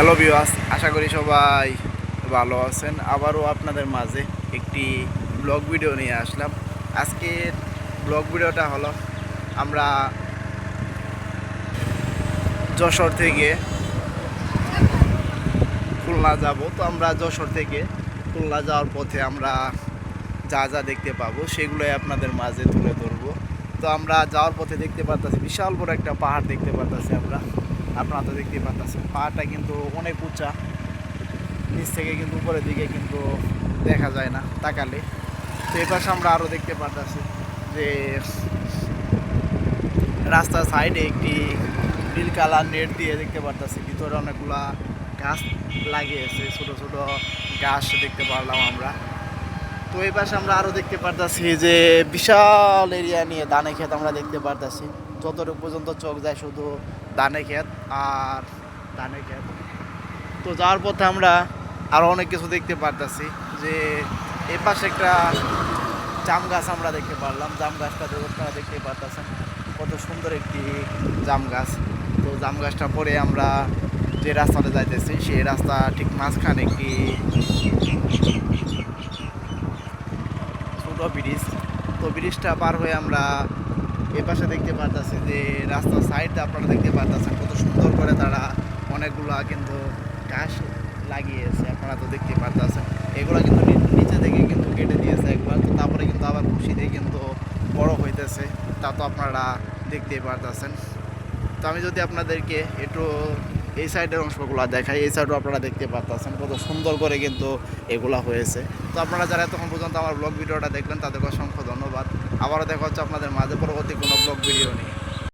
Hello বিওয়াস আশা করি সবাই ভালো আছেন। আবারও আপনাদের মাঝে একটি ব্লগ ভিডিও নিয়ে আসলাম। আজকের ব্লগ ভিডিওটা হলো, আমরা যশোর থেকে খুলনা যাব। তো আমরা যশোর থেকে খুলনা যাওয়ার পথে আমরা যা যা দেখতে পাবো, সেগুলোই আপনাদের মাঝে তুলে ধরবো। তো আমরা যাওয়ার পথে দেখতে পারতেছি, বিশাল বড় একটা পাহাড় দেখতে পারতেছি আমরা। আপনারা তো দেখতে পারতেছেন। পাহাড়টা কিন্তু অনেক উঁচা। নিচ থেকে কিন্তু উপরের দিকে কিন্তু দেখা যায় না, তাকালে। তো এই পাশে আমরা আরও দেখতে পারতেছি যে রাস্তার সাইডে একটি নীল কালার নেট দিয়ে দেখতে পারতেছি। ভিতরে অনেকগুলা গাছ লাগিয়েছে, ছোট ছোট গাছ দেখতে পারলাম আমরা। তো এই পাশে আমরা আরও দেখতে পারতেছি যে বিশাল এরিয়া নিয়ে ধানে ক্ষেত আমরা দেখতে পারতেছি। যতটুকু পর্যন্ত চোখ যায় শুধু ধানে ক্ষেত আর ধানে ক্ষেত তো যাওয়ার পথে আমরা আরও অনেক কিছু দেখতে পারতেছি যে এই পাশে একটা জাম গাছ আমরা দেখতে পারলাম। জাম গাছটা আপনারা দেখতে পারতেছেন, কত সুন্দর একটি জাম গাছ। তো জাম গাছটা পরে আমরা যে রাস্তাটা যাইতেছি, সেই রাস্তা ঠিক মাঝখানে একটি ছোট ব্রিজ। তো ব্রিজটা পার হয়ে আমরা এ পাশে দেখতে পারতেছি যে রাস্তার সাইডটা আপনারা দেখতে পারতেছেন, কত সুন্দর করে তারা অনেকগুলা কিন্তু ঘাস লাগিয়েছে, আপনারা তো দেখতে পারতেছেন। এগুলো কিন্তু নিচে থেকে কিন্তু কেটে দিয়েছে একবার, তো তারপরে কিন্তু আবার খুশিতে কিন্তু বড় হইতেছে, তা তো আপনারা দেখতেই পারতেছেন। তো আমি যদি আপনাদেরকে একটু এই সাইডের অংশগুলো দেখাই, এই সাইডও আপনারা দেখতে পারতেছেন, কত সুন্দর করে কিন্তু এগুলা হয়েছে। তো আপনারা যারা এতক্ষণ পর্যন্ত আমার ব্লগ ভিডিওটা দেখলেন, তাদেরকে অসংখ্য ধন্যবাদ। আবারও দেখা হচ্ছে আপনাদের মাঝে, পরবর্তী কোনো ব্লগ ভিডিও নিয়ে।